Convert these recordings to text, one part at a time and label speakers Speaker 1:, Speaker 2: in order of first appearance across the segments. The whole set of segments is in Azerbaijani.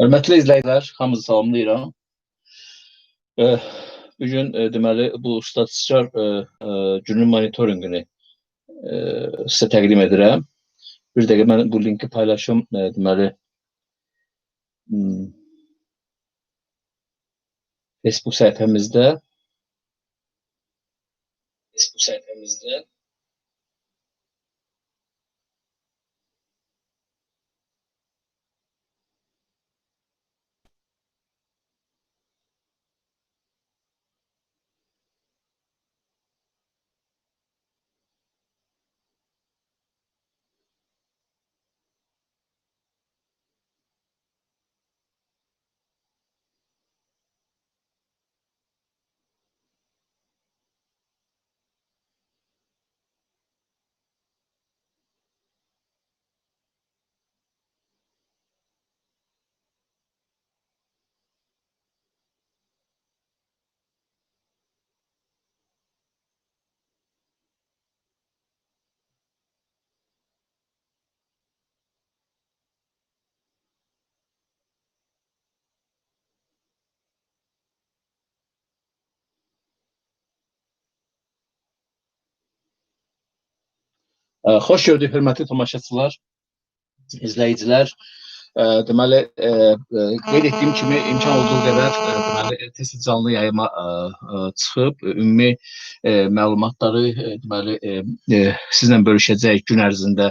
Speaker 1: Hörmətli izləyicilər, hamınızı salamlayıram. E, bu gün e, deməli bu statistiklər e, günün monitorinqini sizə təqdim edirəm. Bir dəqiqə mən bu linki paylaşım deməli hmm, Facebook səhifəmizdə Facebook səhifəmizdə xoş gördük hörmətli tamaşaçılar, izləyicilər. Deməli e, e, qeyd etdiyim kimi imkan olduğu qədər e, deməli tez canlı yayıma çıxıb ümumi məlumatları deməli sizlə bölüşəcək gün ərzində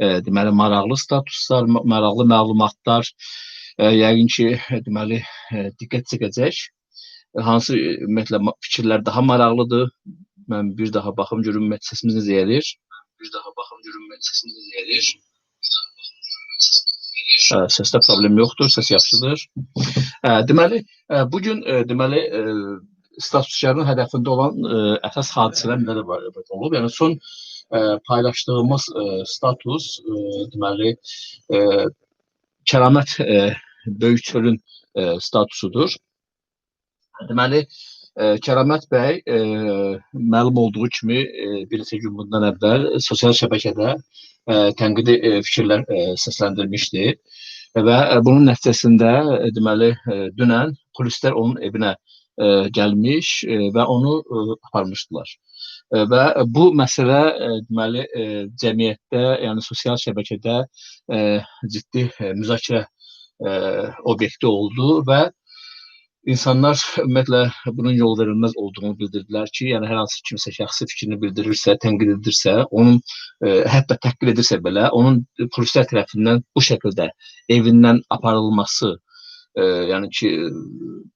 Speaker 1: deməli maraqlı statuslar, ma- maraqlı məlumatlar yəqin ki, deməli diqqət çəkəcək. Hansı ümumiyyətlə fikirlər daha maraqlıdır? Mən bir daha baxım görüm səsimiz necə gəlir. Bir daha baxım görüm ümumiyyətlə səsimiz necə gəlir. Ə, Səsdə problem yoxdur, səs yaxşıdır. Ə, Deməli, ə, bu gün ə, deməli ə, statusçilərin hədəfində olan ə, əsas hadisələr nələr var olub? Yəni son ə, paylaşdığımız ə, status ə, deməli ə, Kəramət ə, Böyük çölün ə, statusudur. Deməli, ə, Kəramət bəy ə, məlum olduğu kimi ə, bir neçə gün bundan əvvəl sosial şəbəkədə ə, tənqidi ə, fikirlər ə, səsləndirmişdi və ə, bunun nəticəsində ə, deməli ə, dünən polislər onun evinə ə, gəlmiş ə, və onu ə, aparmışdılar. Ə, Və bu məsələ ə, deməli ə, cəmiyyətdə, yəni sosial şəbəkədə ə, ciddi ə, müzakirə ə, obyekti oldu və İnsanlar ümumiyyətlə bunun yol verilməz olduğunu bildirdilər ki, yəni hər hansı kimsə şəxsi fikrini bildirirsə, tənqid edirsə, onun e, hətta təhqir edirsə belə, onun polislər tərəfindən bu şəkildə evindən aparılması, e, yəni ki,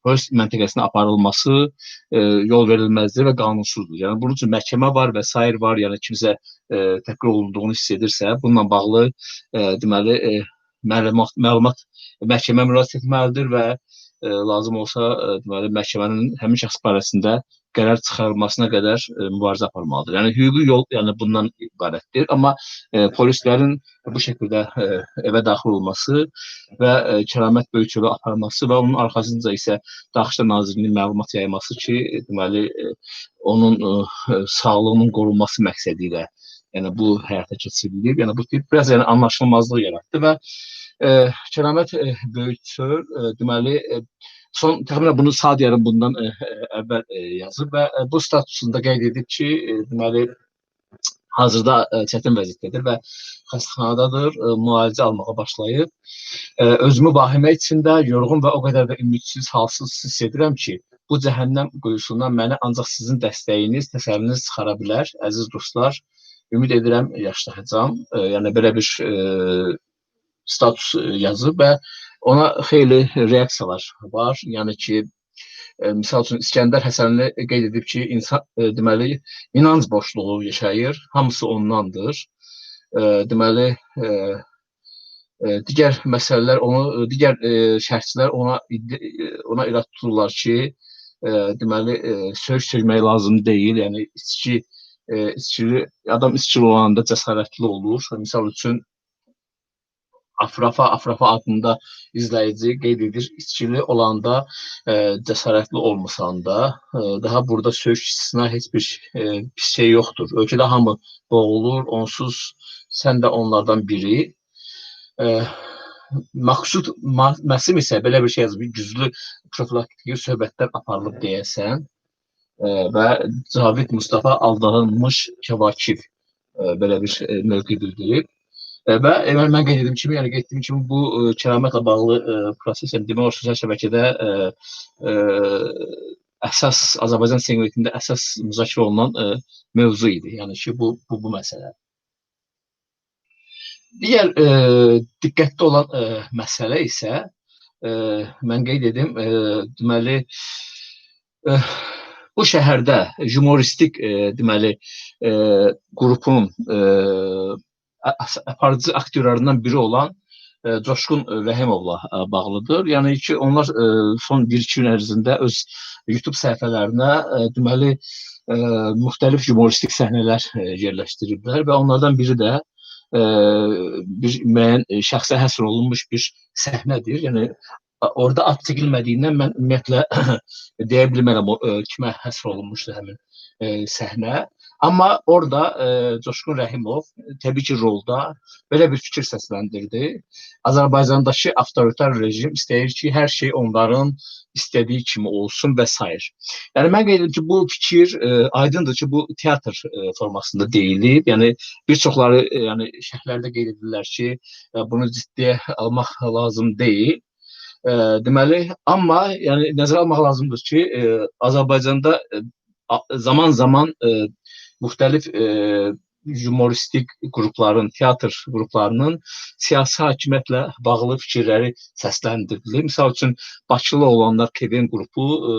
Speaker 1: polis məntəqəsinə aparılması e, yol verilməzdir və qanunsuzdur. Yəni bunun üçün məhkəmə var və sair var. Yəni kimsə e, təhqir olunduğunu hiss edirsə, bununla bağlı e, deməli e, məlumat məlumat məhkəmə müraciət etməlidir və e, lazım olsa e, deməli məhkəmənin həmin şəxs barəsində qərar çıxarılmasına qədər e, mübarizə aparmalıdır. Yəni hüquqi yol yəni bundan ibarətdir. Amma e, polislərin bu şəkildə e, evə daxil olması və e, Kəramət Böyükçölü aparması və onun arxasınca isə Daxili Nazirliyinin məlumat yayması ki, e, deməli e, onun e, sağlığının qorunması məqsədi ilə yəni bu həyata keçirilib. Yəni bu tip biraz yəni anlaşılmazlıq yaratdı və e, Kəramət e, Böyükçöl e, deməli e, son təxminən bunu saat yarım bundan e, e, əvvəl e, yazıb və e, bu statusunda qeyd edib ki, e, deməli hazırda e, çətin vəziyyətdədir və xəstəxanadadır, e, müalicə almağa başlayıb. E, özümü vahimə içində, yorğun və o qədər də ümidsiz, halsız hiss edirəm ki, bu cəhənnəm quyusundan məni ancaq sizin dəstəyiniz, təsəlliniz çıxara bilər, əziz dostlar. Ümid edirəm yaşayacağam. E, yəni belə bir e, status e, yazıb və ona xeyli reaksiyalar var. Yəni ki, e, misal üçün İskəndər Həsənli qeyd edib ki, insan e, deməli inanc boşluğu yaşayır, hamısı ondandır. E, deməli e, e, digər məsələlər onu digər e, şərhçilər ona e, ona irad tuturlar ki, e, deməli e, söz söymək lazım deyil. Yəni içki e, içkili adam içkili olanda cəsarətli olur. Misal üçün Afrafa Afrafa adında izləyici qeyd edir, içkili olanda e, cəsarətli olmasan da, e, daha burada söyüş istisna heç bir e, pis şey yoxdur. Ölkədə hamı boğulur, onsuz sən də onlardan biri. E, Maksud Ma- Məsim isə belə bir şey yazıb, güclü profilaktik söhbətlər aparılıb deyəsən və Cavid Mustafa aldanılmış Kəvakif e, belə bir e, mövqe bildirib. E, və e, mən mən qeyd etdiyim kimi, yəni qeyd etdiyim kimi bu e, kəramətlə bağlı e, proses, yəni demək olar sosial şəbəkədə e, e, əsas Azərbaycan siyasetində əsas müzakirə olunan e, mövzu idi. Yəni ki, bu bu bu məsələ. Digər e, diqqətli olan e, məsələ isə e, mən qeyd edim, e, deməli e, bu şəhərdə humoristik e, deməli e, qrupun e, aparıcı aktyorlarından biri olan e, Coşqun Rəhimovla e, bağlıdır. Yəni ki, onlar e, son 1-2 gün ərzində öz YouTube səhifələrinə e, deməli e, müxtəlif humoristik səhnələr e, yerləşdiriblər və onlardan biri də e, bir müəyyən şəxsə həsr olunmuş bir səhnədir. Yəni orada ad çəkilmədiyindən mən ümumiyyətlə deyə bilmərəm o kimə həsr olunmuşdu həmin e, səhnə. Amma orada e, Coşqun Rəhimov e, təbii ki, rolda belə bir fikir səsləndirdi. Azərbaycandakı avtoritar rejim istəyir ki, hər şey onların istədiyi kimi olsun və s. Yəni mən qeyd edirəm ki, bu fikir e, aydındır ki, bu teatr e, formasında deyilib. Yəni bir çoxları e, yəni şərhlərdə qeyd edirlər ki, e, bunu ciddiyə almaq lazım deyil. E, deməli, amma yəni nəzərə almaq lazımdır ki, e, Azərbaycanda e, zaman-zaman e, müxtəlif e, humoristik qrupların, teatr qruplarının siyasi hakimiyyətlə bağlı fikirləri səsləndirilir. Məsəl üçün Bakılı olanlar Kevin qrupu e,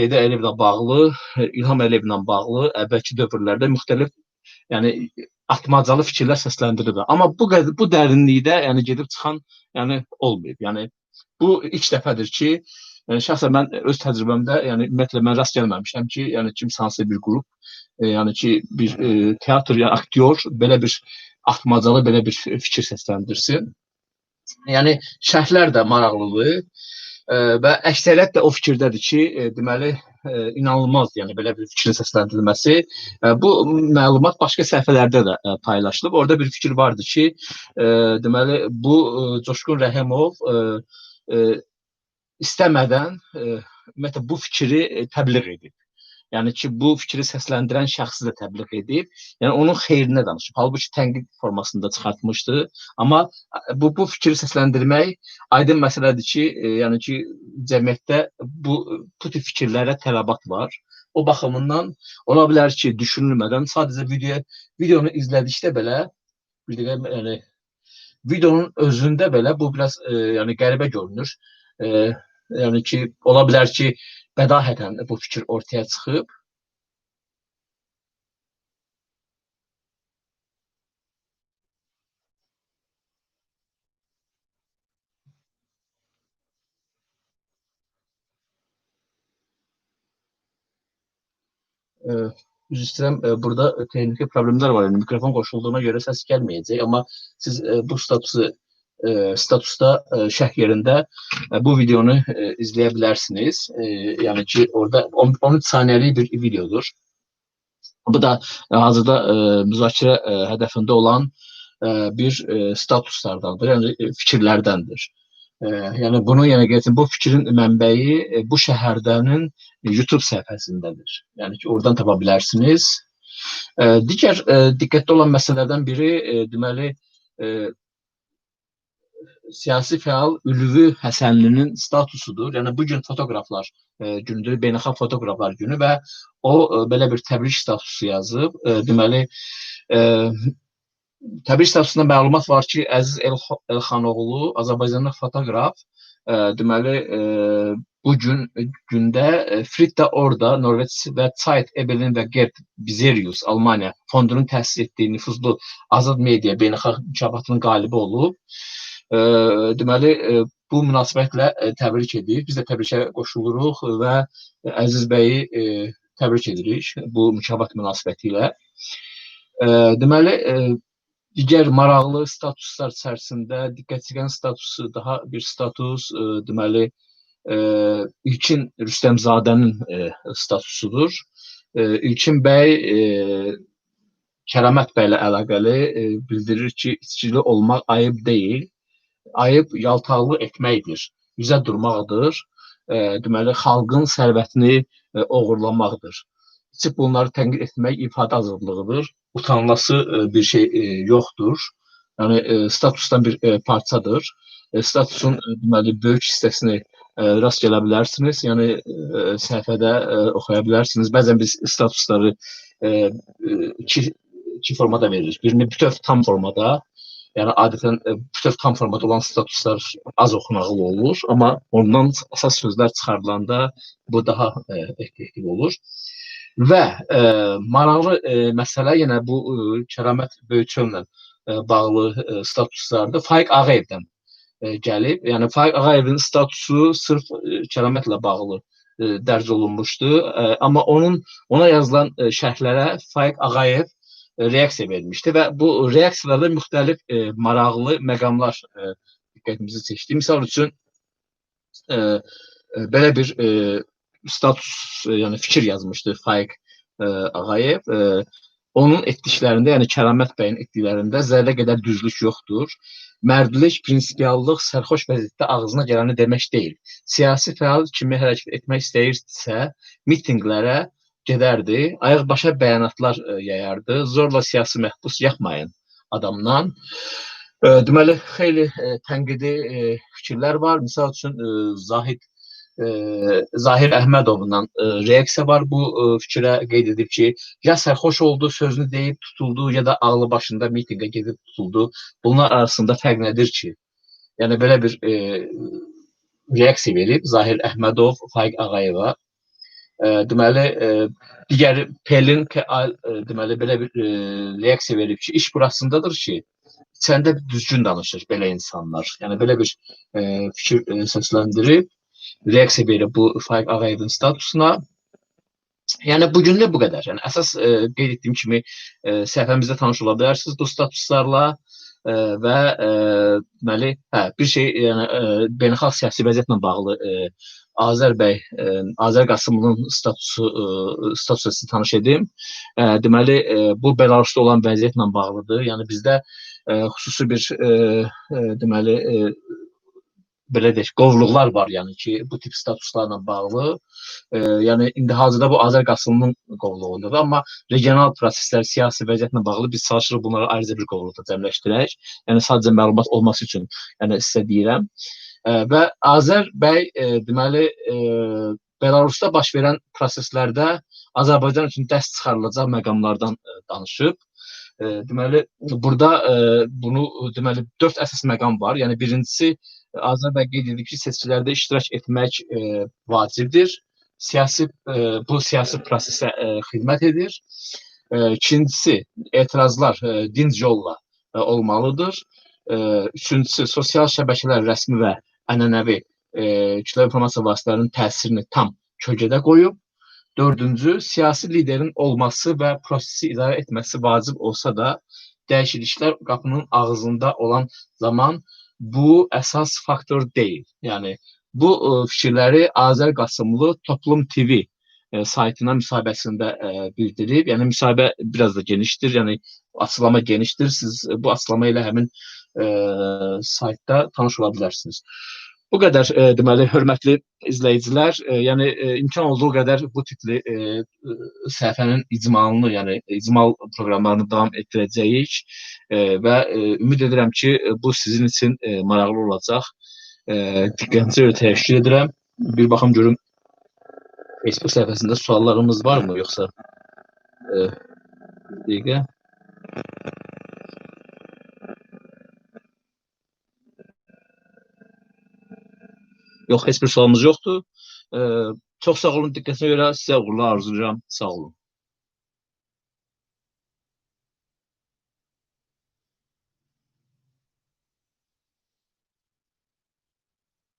Speaker 1: Heydər Əliyevlə bağlı, e, İlham Əliyevlə bağlı əvvəlki dövrlərdə müxtəlif yəni atmacalı fikirlər səsləndirilib. Amma bu bu dərinlikdə yəni gedib çıxan yəni olmayıb. Yəni bu ilk dəfədir ki, yəni şəxsən mən öz təcrübəmdə, yəni ümumiyyətlə mən rast gəlməmişəm ki, yəni kimsə hansısa bir qrup, e, yəni ki, bir e, teatr ya aktyor belə bir atmacalı belə bir fikir səsləndirsin. Yəni şərhlər də maraqlıdır. E, və əksəriyyət də o fikirdədir ki, e, deməli inanılmaz, yəni belə bir fikrin səsləndirilməsi. E, bu məlumat başqa səhifələrdə də e, paylaşılıb. Orada bir fikir vardı ki, e, deməli bu e, Coşqun Rəhimov e, e, istəmədən e, ümumiyyətlə bu fikri e, təbliğ edib. Yəni ki, bu fikri səsləndirən şəxsi də təbliğ edib. Yəni onun xeyrinə danışıb. Halbuki tənqid formasında çıxartmışdı. Amma bu bu fikri səsləndirmək aydın məsələdir ki, e, yəni ki, cəmiyyətdə bu bu tip fikirlərə tələbat var. O baxımından ola bilər ki, düşünülmədən sadəcə video videonu izlədikdə belə bir dəqiqə yəni videonun özündə belə bu biraz e, yəni qəribə görünür. E, yəni ki, ola bilər ki, bədahətən bu fikir ortaya çıxıb. E, üzr istəyirəm, e, burada texniki problemlər var. Yəni mikrofon qoşulduğuna görə səs gəlməyəcək, amma siz e, bu statusu e, statusda e, yerində e, bu videonu e, izləyə bilərsiniz. E, yəni ki, orada 10 13 saniyəlik bir videodur. Bu da e, hazırda e, müzakirə e, hədəfində olan e, bir e, statuslardandır, yəni e, fikirlərdəndir. E, yəni bunu yəni gətirin bu fikrin mənbəyi e, bu şəhərdənin YouTube səhifəsindədir. Yəni ki, oradan tapa bilərsiniz. E, digər e, diqqətli olan məsələlərdən biri e, deməli e, siyasi fəal Ülvi Həsənlinin statusudur. Yəni bu gün fotoqraflar e, günüdür, beynəlxalq fotoqraflar günü və o e, belə bir təbrik statusu yazıb. E, deməli e, təbrik statusunda məlumat var ki, Əziz Elx- Elxanoğlu Azərbaycanlı fotoqraf e, deməli e, bu gün gündə e, Fritta Orda, Norveç və Zeit Ebelin və Gerd Bizerius Almaniya fondunun təsis etdiyi nüfuzlu Azad Media beynəlxalq mükafatının qalibi olub. E, deməli bu münasibətlə təbrik edir. Biz də təbrikə qoşuluruq və Əziz bəyi təbrik edirik bu mükafat münasibəti ilə. Deməli digər maraqlı statuslar içərisində diqqət çəkən statusu daha bir status deməli İlkin Rüstəmzadənin statusudur. İlkin bəy Kəramət bəylə əlaqəli bildirir ki, içkili olmaq ayıb deyil. Ayıb yaltaqlıq etməkdir, üzə durmaqdır. E, deməli xalqın sərvətini e, oğurlamaqdır. Heç bunları tənqid etmək ifadə azadlığıdır. Utanılası e, bir şey e, yoxdur. Yəni e, statusdan bir e, parçadır. E, statusun e, deməli böyük hissəsini e, rast gələ bilərsiniz. Yəni e, səhifədə e, oxuya bilərsiniz. Bəzən biz statusları e iki, iki formada veririk. Birini bütöv tam formada, Yəni adətən e, bütöv tam formada olan statuslar az oxunaqlı olur, amma ondan əsas sözlər çıxardılanda bu daha e, effektiv olur. Və e, maraqlı e, məsələ yenə bu e, Kəramət Böyükçöllə e, bağlı e, statuslarda Faiq Ağayevdən e, gəlib. Yəni Faiq Ağayevin statusu sırf e, Kəramətlə bağlı e, dərc olunmuşdu. E, amma onun ona yazılan e, şərhlərə Faiq Ağayev reaksiya vermişdi və bu reaksiyalarda müxtəlif e, maraqlı məqamlar e, diqqətimizi çəkdi. Misal üçün e, e, belə bir e, status, e, yəni fikir yazmışdı Faiq e, Ağayev. E, onun etdiklərində, yəni Kəramət bəyin etdiklərində zərrə qədər düzlük yoxdur. Mərdlik, prinsipiallıq sərxoş vəziyyətdə ağzına gələni demək deyil. Siyasi fəal kimi hərəkət etmək istəyirsə, mitinqlərə gedərdi, ayaq başa bəyanatlar e, yayardı. Zorla siyasi məhbus yapmayın adamdan. E, deməli xeyli e, tənqidi fikirlər var. Məsəl üçün Zahid Zahir Əhmədovundan ə, reaksiya var bu fikrə qeyd edib ki, ya sərxoş oldu, sözünü deyib tutuldu, ya da ağlı başında mitinqə gedib tutuldu. Bunlar arasında fərq nədir ki? Yəni belə bir reaksiya verib Zahir Əhmədov Faiq Ağayeva e, deməli e, digər Pelin e, deməli belə bir e, reaksiya verib ki, iş burasındadır ki, içəndə düzgün danışır belə insanlar. Yəni belə bir e, fikir e, səsləndirib, reaksiya verib bu Faiq Ağayevin statusuna. Yəni bu günlük bu qədər. Yəni əsas e, qeyd etdiyim kimi e, səhifəmizdə tanış ola bilərsiniz bu statuslarla e, və e, deməli, hə, bir şey yəni e, beynəlxalq siyasi vəziyyətlə bağlı e, Azər bəy, ə, e, Azər Qasımlının statusu ə, e, statusu sizi tanış edim. Ə, e, deməli, ə, bu Belarusda olan vəziyyətlə bağlıdır. Yəni bizdə ə, xüsusi bir ə, ə, deməli ə, belə deyək, qovluqlar var, yəni ki, bu tip statuslarla bağlı. E, yəni indi hazırda bu Azər Qasımlının qovluğundadır, amma regional proseslər, siyasi vəziyyətlə bağlı biz çalışırıq bunları ayrıca bir qovluqda cəmləşdirək. Yəni sadəcə məlumat olması üçün, yəni sizə deyirəm. Və Azər bəy e, deməli e, Belarusda baş verən proseslərdə Azərbaycan üçün dəst çıxarılacaq məqamlardan e, danışıb. Deməli burada bunu deməli 4 əsas məqam var. Yəni birincisi Azər bəy qeyd edib ki, seçkilərdə iştirak etmək vacibdir. Siyasi bu siyasi prosesə xidmət edir. İkincisi etirazlar dinc yolla olmalıdır. Üçüncüsü sosial şəbəkələr rəsmi və ənənəvi e, kütləvi informasiya vasitələrinin təsirini tam kölgədə qoyub. Dördüncü, siyasi liderin olması və prosesi idarə etməsi vacib olsa da, dəyişikliklər qapının ağzında olan zaman bu əsas faktor deyil. Yəni bu ə, e, fikirləri Azər Qasımlı Toplum TV ə, e, saytına müsahibəsində ə, e, bildirib. Yəni müsahibə biraz da genişdir. Yəni açıqlama genişdir. Siz bu açıqlama ilə həmin e, saytda tanış ola bilərsiniz. Bu qədər e, deməli hörmətli izləyicilər, e, yəni e, imkan olduğu qədər bu tipli e, səhifənin icmalını, yəni icmal proqramlarını davam etdirəcəyik e, və e, ümid edirəm ki, bu sizin üçün e, maraqlı olacaq. E, diqqətinizi görə təşəkkür edirəm. Bir baxım görüm Facebook səhifəsində suallarımız varmı yoxsa e, dəqiqə Yok hiçbir sorumuz yoktu. Ee, çok sağ olun dikkatine göre size uğurlar arzulayacağım. Sağ olun.